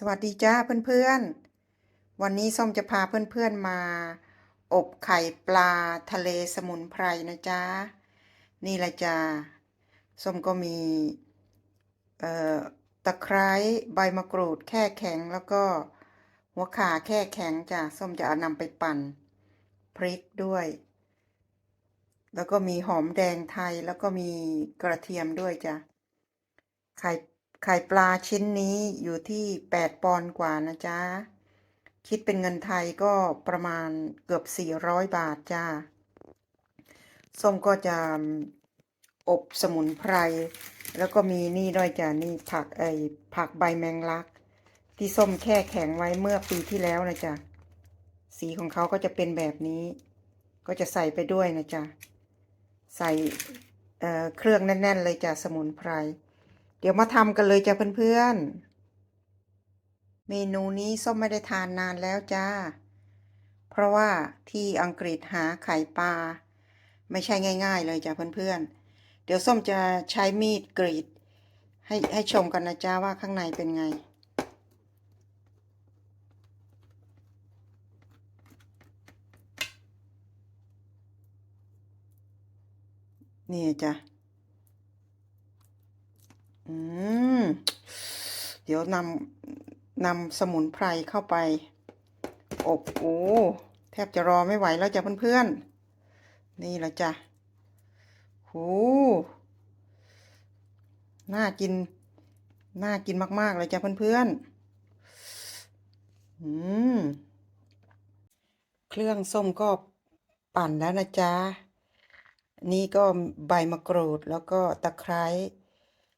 สวัสดีจ้าเพื่อนๆ วันนี้ส้มจะพาเพื่อนๆมา อบไข่ปลาทะเลสมุนไพรนะจ๊ะนี่แหละจ้าส้มก็มีตะไคร้ใบมะกรูดแค่แข็งแล้วก็หัวข่าแค่แข็งจ้ะส้มจะเอานำไปปั่นพริกด้วย แล้วก็มีหอมแดงไทยแล้วก็มีกระเทียมด้วยจ้ะไข่ ไข่ปลาชิ้นนี้อยู่ที่แปอนด์กว่านะจ๊ะ คิดเป็นเงินไทยก็ประมาณเกือบสี่ร้อยบาทจ้าส้มก็จะอบสมุนไพร แล้วก็มีนี่ด้วยจ้ะนี่ผักไอผักใบแมงลัก ที่ส้มแช่แข็งไว้เมื่อปีที่แล้วนะจ๊ะ สีของเขาก็จะเป็นแบบนี้ ก็จะใส่ไปด้วยนะจ๊ะ ใส่เอ่อเครื่องแน่น ๆ เลยจ้ะสมุนไพร เดี๋ยวมาทำกันเลยจ้ะเพื่อนๆ เมนูนี้ส้มไม่ได้ทานนานแล้วจ้า เพราะว่าที่อังกฤษหาไข่ปลาไม่ใช่ง่าย ๆ เลยจ้ะเพื่อนๆ เดี๋ยวส้มจะใช้มีดกรีด ให้ให้ชมกันนะจ้าว่าข้างในเป็นไงนี่จ้ะ อืม เดี๋ยวนำนำสมุนไพรเข้าไป อบโอ้แทบจะรอไม่ไหวแล้วจ้ะเพื่อนๆ นี่ละจ้ะโหน่ากิน น่ากินมาก ๆ เลยจ้ะเพื่อนๆ อืม เครื่องส้มก็ปั่นแล้วนะจ๊ะ นี่ก็ใบมะกรูดแล้วก็ตะไคร้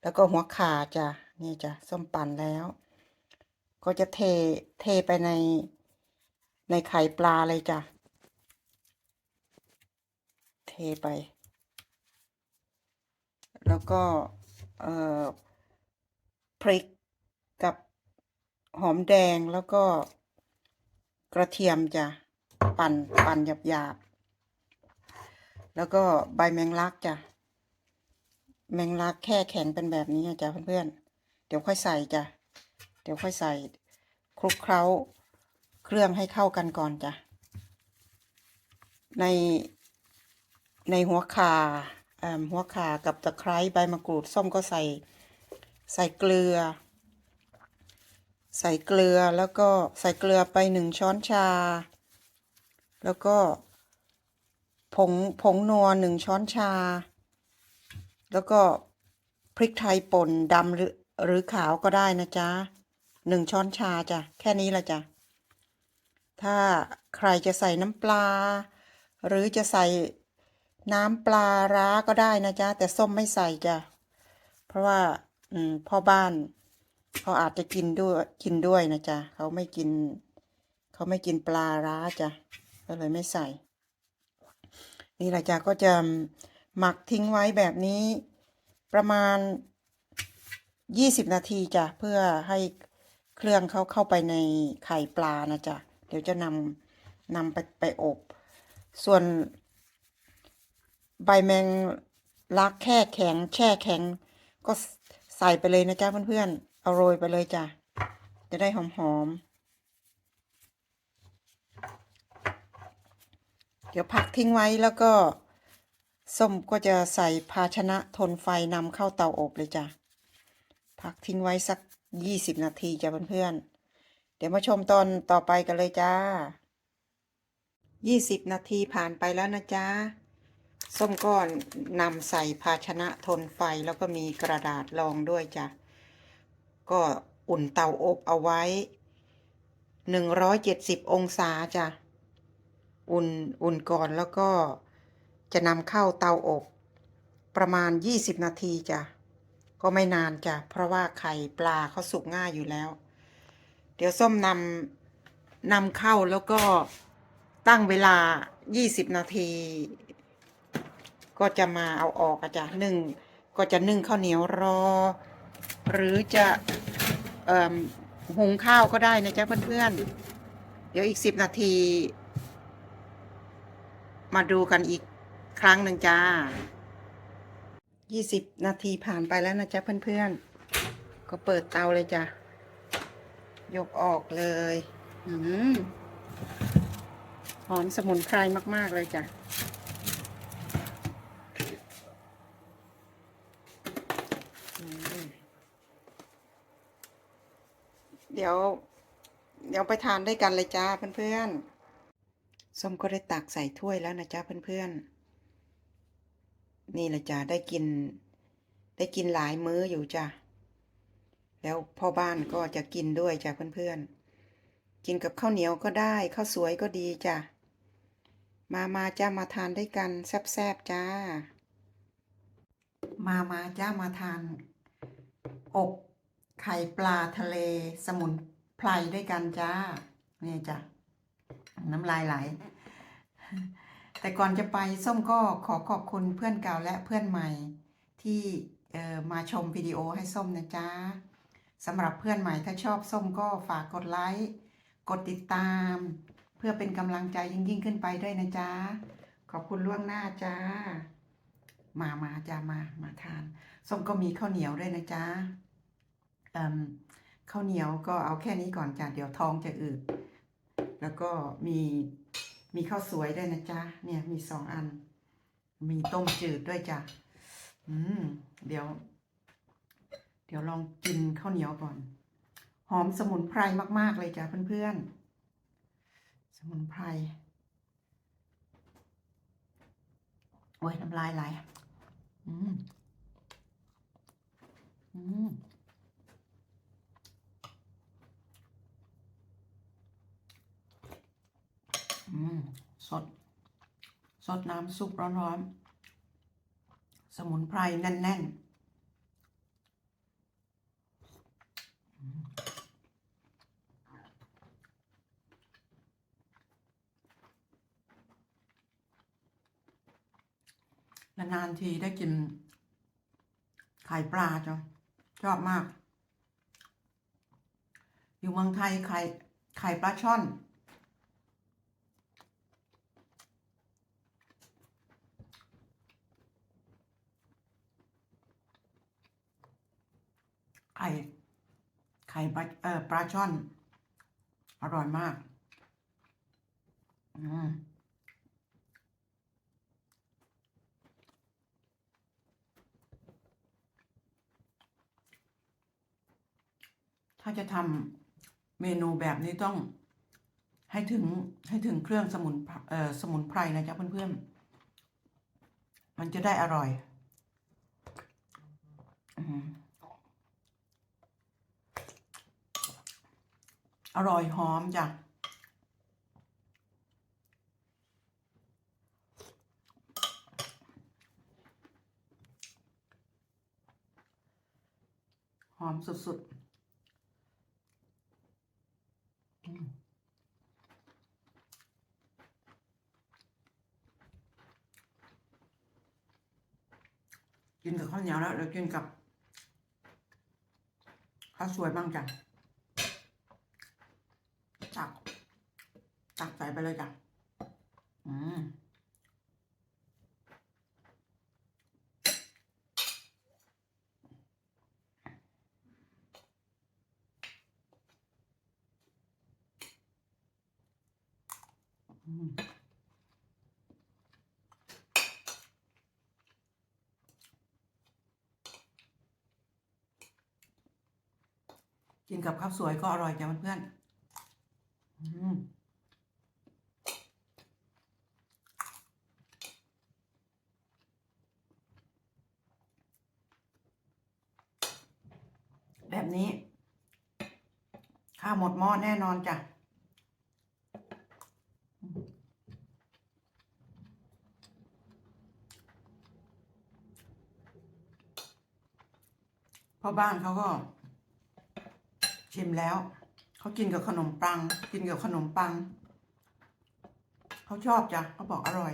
แล้วก็หัวขาจ้ะนี่จ้ะส้มปั่นแล้ว ก็จะเทเทไปในในไข่ปลาเลยจ้ะเทไป แล้วก็เอ่อพริกกับหอมแดงแล้วก็กระเทียมจ้ะปั่นปั่นหยาบๆแล้วก็ใบแมงลักจ้ะ แมงลักแค่แข็งเป็นแบบนี้จ้ะเพื่อนๆ เดี๋ยวค่อยใส่จ้ะ เดี๋ยวค่อยใส่คลุกเคล้าเครื่องให้เข้ากันก่อนจ้ะ ในในหัวข่าหัวข่ากับตะไคร้ใบมะกรูดส้มก็ใส่ใส่เกลือ ใส่เกลือแล้วก็ใส่เกลือไปหนึ่งช้อนชา แล้วก็ผงผงนัวหนึ่งช้อนชา แล้วก็พริกไทยป่นดำหรือหรือขาวก็ได้นะจ๊ะหนึ่งช้อนชาจ้ะแค่นี้ละจ้ะถ้าใครจะใส่น้ำปลา หรือจะใส่น้ำปลาร้าก็ได้นะจ๊ะแต่ส้มไม่ใส่จ้ะเพราะว่าอืมพ่อบ้านเขาอาจจะกินด้วยกินด้วยนะจ๊ะเขาไม่กิน เขาไม่กินปลาร้าจ้ะก็เลยไม่ใส่ นี่แหละจ้ะก็จะ หมักทิ้งไว้แบบนี้ ประมาณยี่สิบนาทีจ้ะเพื่อให้เครื่องเขาเข้าไปในไข่ปลานะจ๊ะเดี๋ยวจะนำนำไปไปอบ ส่วนใบแมงลักแค่แข็ง แช่แข็ง ก็ใส่ไปเลยนะจ๊ะเพื่อนๆเอาโรยไปเลยจ้ะจะได้หอมๆเดี๋ยวพักทิ้งไว้แล้วก็ ส้มก็จะใส่ภาชนะทนไฟนำเข้าเตาอบเลยจ้ะพักทิ้งไว้สักยี่สิบนาทีจ้ะเพื่อนๆ เดี๋ยวมาชมตอนต่อไปกันเลยจ้ายี่สิบนาทีผ่านไปแล้วนะจ๊ะ ส้มก็นำใส่ภาชนะทนไฟแล้วก็มีกระดาษรองด้วยจ้ะ ก็อุ่นเตาอบเอาไว้หนึ่งร้อยเจ็ดสิบองศาจ้ะ อุ่นอุ่นก่อนแล้วก็ จะนำเข้าเตาอบ ประมาณ 20 นาทีจ้ะ ก็ไม่นานจ้ะ เพราะว่าไข่ปลาเขาสุกง่ายอยู่แล้ว เดี๋ยวส้มนำนำเข้าแล้วก็ตั้งเวลา 20 นาที ก็จะมาเอาออกอะจ้ะนึ่งก็จะนึ่งข้าวเหนียวรอ หรือจะออหุงข้าวก็ได้นะจ๊ะเพื่อนๆ เดี๋ยวอีก 10 นาที มาดูกันอีก ครั้งหนึ่งจ้า 20 นาทีผ่านไปแล้วนะจ๊ะเพื่อนๆ ก็เปิดเตาเลยจ้ะ ยกออกเลยอืมหอมสมุนไพรมาก ๆ เลยจ้ะ เดี๋ยว เดี๋ยวไปทานด้วยกันเลยจ้าเพื่อนๆ ส้มก็ได้ตักใส่ถ้วยแล้วนะจ้าเพื่อนๆ นี่แหละจ้าได้กิน ได้กินหลายมื้ออยู่จ้ะแล้วพ่อบ้านก็จะกินด้วยจ้ะเพื่อนๆ กินกับข้าวเหนียวก็ได้ข้าวสวยก็ดีจ้ะมามาจ้ามาทานด้วยกันแซ่บๆจ้า มามาจ้ามาทาน อบไข่ปลาทะเลสมุนไพรด้วยกันจ้า นี่จ้ะ น้ำลายไหล แต่ก่อนจะไปส้มก็ขอขอบคุณเพื่อนเก่าและเพื่อนใหม่ที่มาชมวิดีโอให้ส้มนะจ๊ะสำหรับเพื่อนใหม่ถ้าชอบส้มก็ฝากกดไลค์ กดติดตาม เพื่อเป็นกำลังใจยิ่งยิ่งขึ้นไปด้วยนะจ๊ะขอบคุณล่วงหน้าจ้า มามาจ้ามามาทาน ส้มก็มีข้าวเหนียวด้วยนะจ๊ะข้าวเหนียวก็เอาแค่นี้ก่อนจ้ะเดี๋ยวท้องจะอืดแล้วก็มี มีข้าวสวยด้วยนะจ๊ะ เนี่ยมีสองอัน มีต้มจืดด้วยจ้ะ อืม เดี๋ยว เดี๋ยวลองกินข้าวเหนียวก่อน หอมสมุนไพรมากๆเลยจ้ะเพื่อนๆ สมุนไพร โอ้ยน้ำลายไหล อืม อืม อืม สด สดน้ำซุปร้อนๆ สมุนไพรแน่น ๆนานๆทีได้กินไข่ปลาจ้ะชอบมาก อยู่เมืองไทยไข่ไข่ปลาช่อน ไข่ไข่ปลาเอ่อปลาช่อน อร่อยมาก อืมถ้าจะทำเมนูแบบนี้ต้องให้ถึงให้ถึงเครื่องสมุนไพรเอ่อสมุนไพรนะจ๊ะเพื่อนๆ มันจะได้อร่อย อืม อร่อยหอมจ้ะหอมสุดๆกินกับข้าวเหนียวแล้วเดี๋ยวกินกับข้าวสวยบ้างจ้ะ ตัก ตักใส่ ไปเลยจ้ะอืมกินกับข้าวสวยก็อร่อยจ้ะเพื่อนๆอืม แบบนี้ ข้าว หมดหม้อแน่นอนจ้ะพ่อบ้านเขาก็ ชิมแล้ว เขากินกับขนมปัง กินกับขนมปัง เขาชอบจ้ะเขาบอกอร่อย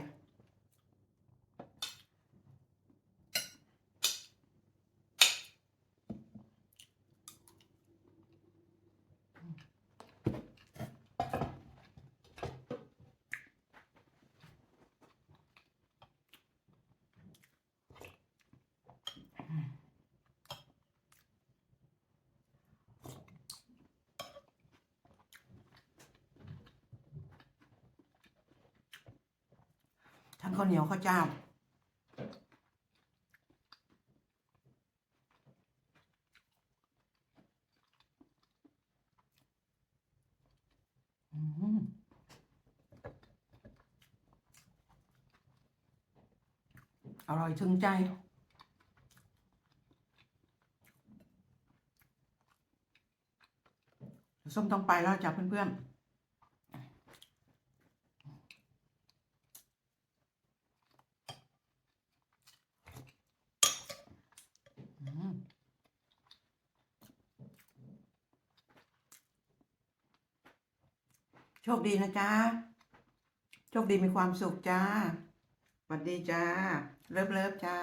ข้าวเหนียวข้าวเจ้า อืมอร่อยถึงใจ ส้มต้องไปแล้วจ้ะเพื่อนๆ โชคดีนะจ๊ะ โชคดีมีความสุขจ้าสวัสดีจ้า เลิฟเลิฟจ้า